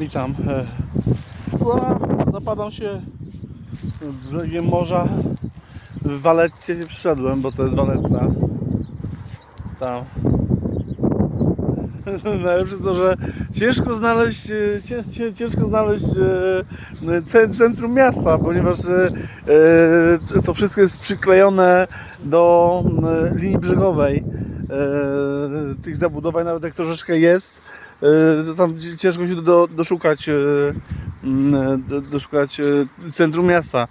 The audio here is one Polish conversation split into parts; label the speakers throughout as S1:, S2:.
S1: Witam. E, Zapadam się brzegiem morza. W Waletcie nie przyszedłem, bo to jest Waletta. Tam. Najlepsze to, że ciężko znaleźć, e, cię, cię, ciężko znaleźć e, ce- centrum miasta, ponieważ to wszystko jest przyklejone do linii brzegowej. Tych zabudowań nawet jak troszeczkę jest, tam ci- ciężko się do, doszukać, e, mm, do, doszukać e, centrum miasta.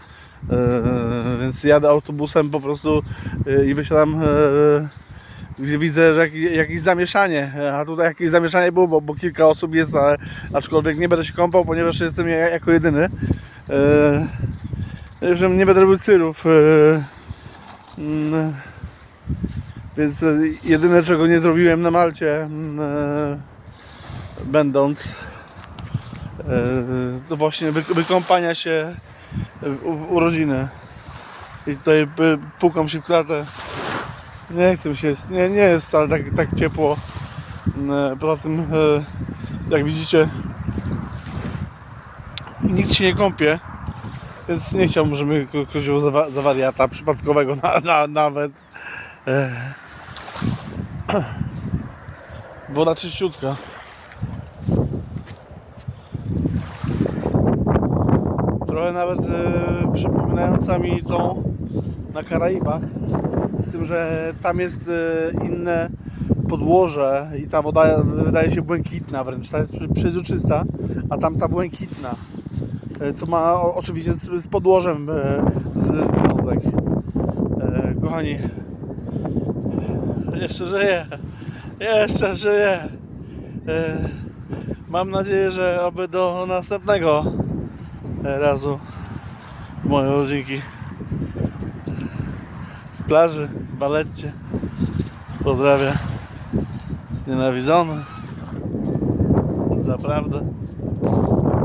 S1: E, więc jadę autobusem po prostu e, i wysiadam e, gdzie widzę, że jakieś, zamieszanie, a tutaj jakieś zamieszanie było, bo, bo kilka osób jest, aczkolwiek nie będę się kąpał, ponieważ jestem ja, jako jedyny. E, że nie będę robił cyrów. E, mm, więc e, jedyne czego nie zrobiłem na Malcie, mm, e, będąc, e, to właśnie wy, wykąpania się w, urodziny. I tutaj pukam się w klatę. Nie chcę się, nie, nie jest wcale tak, tak ciepło. E, Poza tym, e, jak widzicie, nikt się nie kąpie, więc nie chciałbym, żeby ko- chodziło za, wa- za wariata przypadkowego na, na, nawet. E, Woda czyściutka. Nawet e, przypominająca mi tą na Karaibach. Z tym, że tam jest e, inne podłoże i ta woda wydaje się błękitna wręcz. Ta jest przezroczysta, a tam ta błękitna. Co ma o, oczywiście z, z podłożem z, związek. E, kochani, jeszcze żyję. Jeszcze żyję. Mam nadzieję, że oby do następnego razu moje rodzinki z plaży w Baletcie. Pozdrawiam. Nienawidzony. Zaprawdę.